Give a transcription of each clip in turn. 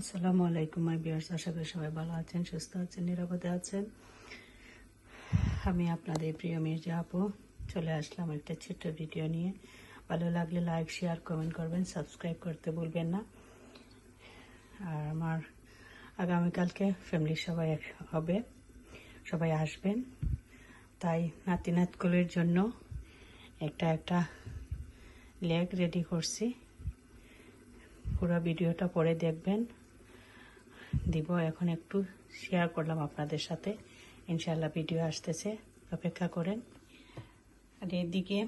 আসসালামু আলাইকুম মাই বিয়ার্স আশা করি সবাই ভালো আছেন, সুস্থ আছেন, নিরাপদে আছেন। আমি আপনাদের প্রিয় মির্জা আপু, চলে আসলাম একটা ছোট্ট ভিডিও নিয়ে। ভালো লাগলে লাইক শেয়ার কমেন্ট করবেন সাবস্ক্রাইব করতে ভুলবেন না। আর আমার আগামীকালকে ফ্যামিলির সবাই হবে, সবাই আসবেন। তাই নাতি নাতকুলের জন্য একটা একটা লেগ রেডি করছি। পুরো ভিডিওটা পরে দেখবেন। দিব। এখন একটু শেয়ার করলাম আপনাদের সাথে। ইনশাল্লাহ ভিডিও আসতেছে। অপেক্ষা করেন। আর এদিকে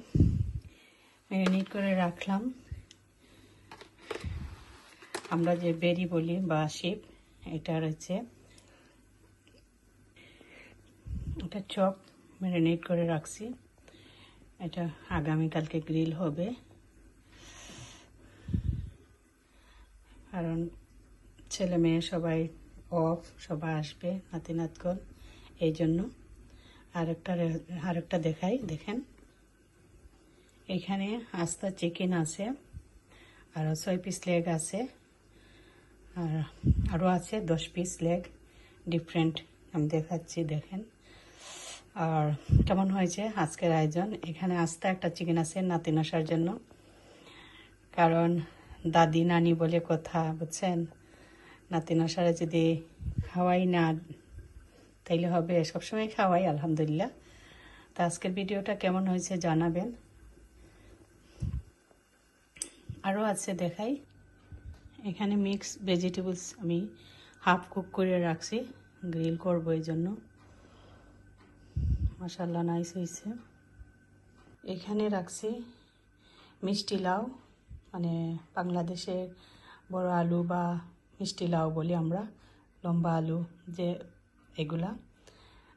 ম্যারিনেট করে রাখলাম। আমরা যে বেরি বলি বা শিপ এটা রয়েছে। এটা চপ ম্যারিনেট করে রাখছি। এটা আগামীকালকে গ্রিল হবে। কারণ ছেলে মেয়ে সবাই অফ সবাই আসবে, নাতি নাতকল এই জন্য। আরেকটা আরেকটা দেখাই, দেখেন। এখানে আস্তা চিকেন আছে, আর ছয় পিস লেগ আছে, আর আরও আছে দশ পিস লেগ ডিফারেন্ট আমি দেখাচ্ছি, দেখেন। আর কেমন হয়েছে আজকের আয়োজন? এখানে আস্তা একটা চিকেন আছে, নাতি নসার জন্য। কারণ দাদি, নানি বলে কথা, বুঝছেন? নাতি নসারা যদি খাওয়াই না, তাইলে হবে সবসময় খাওয়াই, আলহামদুলিল্লাহ। তা আজকের ভিডিওটা কেমন হয়েছে জানাবেন। আরও আছে দেখাই। এখানে মিক্স ভেজিটেবলস আমি হাফ কুক করে রাখছি গ্রিল করব এই জন্য। মশাল্লা নাইস হয়েছে। এখানে রাখছি মিষ্টি লাউ মানে বাংলাদেশের বড় আলু বা মিষ্টি লাউ বলি আমরা, লম্বা আলু যে এগুলা।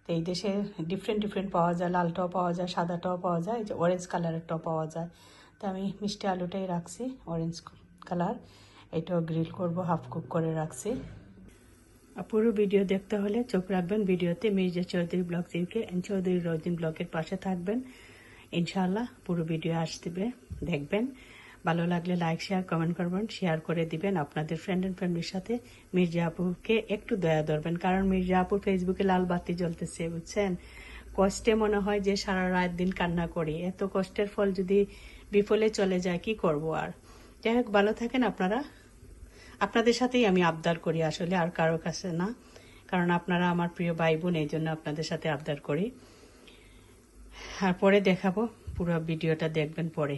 তো এই দেশে ডিফারেন্ট ডিফারেন্ট পাওয়া যায়, লাল লালটাও পাওয়া যায়, সাদা সাদাটাও পাওয়া যায় যে অরেঞ্জ কালারের কালারেরটাও পাওয়া যায়। তো আমি মিষ্টি আলুটাই রাখছি অরেঞ্জ কালার এটাও গ্রিল করব হাফ কুক করে রাখছি। পুরো ভিডিও দেখতে হলে চোখ রাখবেন ভিডিওতে মির্জা চৌধুরী ব্লগ থেকে চৌধুরী রোজিন ব্লগের পাশে থাকবেন। ইনশাআল্লাহ পুরো ভিডিও আসবে, দেখবেন। ভালো লাগলে লাইক শেয়ার কমেন্ট করবেন শেয়ার করে দিবেন আপনাদের ফ্রেন্ড অ্যান্ড ফ্যামিলির সাথে। মির্জা আপুকে একটু দয়া ধরবেন, কারণ মির্জা আপুর ফেসবুকে লাল বাতি জ্বলতেছে, বুঝছেন? কষ্টে মনে হয় যে সারা রাত দিন কান্না করি। এত কষ্টের ফল যদি বিফলে চলে যায়, কি করব আর? যাই হোক, ভালো থাকেন আপনারা। আপনাদের সাথেই আমি আবদার করি আসলে, আর কারও কাছে না। কারণ আপনারা আমার প্রিয় ভাই বোন এই জন্য আপনাদের সাথে আবদার করি। আর পরে দেখাবো, পুরো ভিডিওটা দেখবেন পরে।